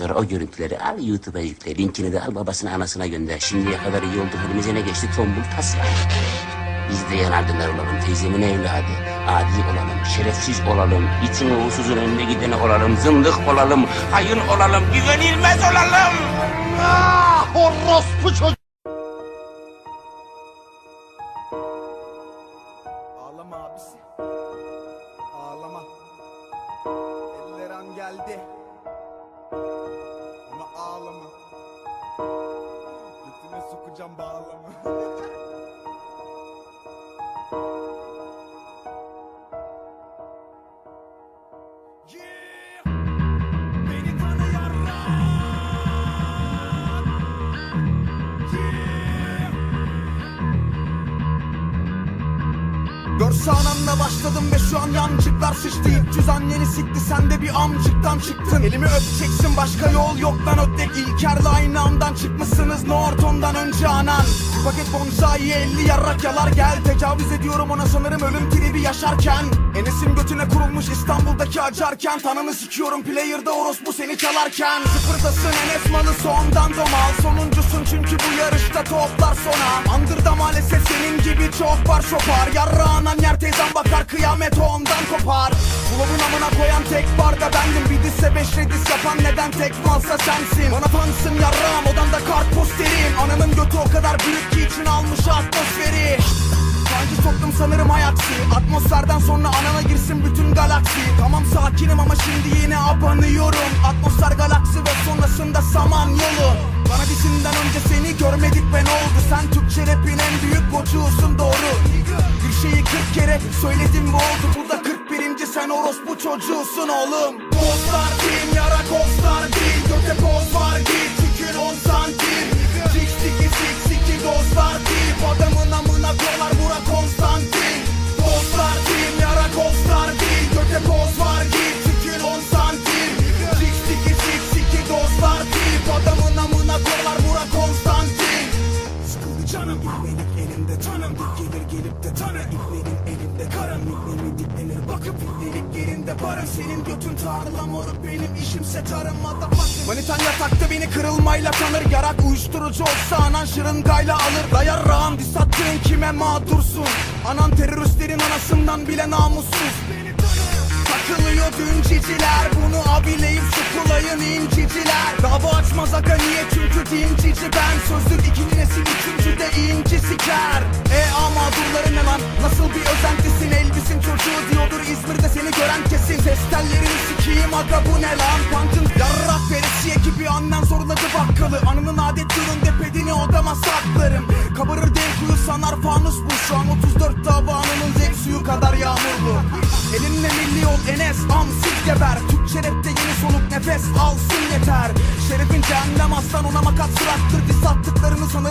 sonra o görüntüleri al YouTube'a yükle. Linkini de al babasına anasına gönder. Şimdiye kadar iyi olduk elimize ne geçti tombul tas yani. Biz de yanardılar olalım teyzemin evladı. Adi olalım, şerefsiz olalım, itin uğursuzun önüne gideni olalım, zındık olalım, hayın olalım, güvenilmez olalım. Ah orospu çocuk. Ağlama abisi. Ağlama. Eller an geldi. Ama ağlama. Götüne sokacağım bağlama. Yeah! Beni başladım ve şu an yancıklar İlk cüz anneni sikti sen de bir amcıktan çıktın. Elimi öpeceksin başka yol yok lan ötek İlker'le aynı andan çıkmışsınız. Norton'dan önce anan. Bir paket bonsai 50 yarrak yalar. Gel Tecavüz ediyorum ona. Sanırım ölüm tribi yaşarken. Enes'in götüne kurulmuş İstanbul'daki acarken. Tanını sikiyorum player'da orospu seni çalarken. Sıfırdasın Enes malı sondan domal. Sonuncusun çünkü bu yarışta toplar sona Andırda maalesef senin gibi çok var şopar Yarrağına yer teyzem bakar kıyamet ondan kopar. Kulübün amına koyan tek barda bendim. Bir disse beş redis yapan neden tek malsa sensin? Bana fansın yarrağım odamda kart posterim Ananın götü o kadar büyük ki için almış atmosferi. Sanki soktum sanırım ayaksi Atmosferden sonra anana girsin bütün galaksi. Tamam görmedik ve ne oldu? Sen Türkçe rapin en büyük koçusun doğru. Bir şeyi 40 kere söyledim bu oldu. Bu da 41. sen orospu çocuğusun oğlum. Postlar değil yara kostar değil. Göte poz var git. Tükür 10 santim gelip de tanı İbnenin elinde. Karım İbnemi diklenir bakıp İbnelik yerinde. Barın Senin götün tarla moruk benim işimse tarım Motherfucker. Manitan yatakta beni kırılmayla tanır. Yarak uyuşturucu olsa anan şırıngayla alır. Dayar rağım dis attığın kime mağdursun? Anan teröristlerin anasından bile namussuz. Takılıyor dünciciler Bunu abileyip şokulayın inciciler. Dava açmaz aga niye? Çünkü dincici ben. Sözlük ikinci nesil üçüncü de inci siker bir özentisin elbisin çocuğu diyordur. İzmir'de seni gören kesin. Ses tellerini sikiyim aga bu ne lan? Punk'ın yarrak veresiye gibi annen zorladı bakkalı. Anının adet yılında pedini odama saklarım. Kabarır dev kuyu sanar fanus bu. Şu an 34 dava anının zevk suyu kadar yağmurlu. Elinle milli ol Enes am siz geber. Türkçe rapte yeni soluk nefes alsın yeter. Şerefin cehennem aslan ona makat sırattır Diss attıklarını sanırım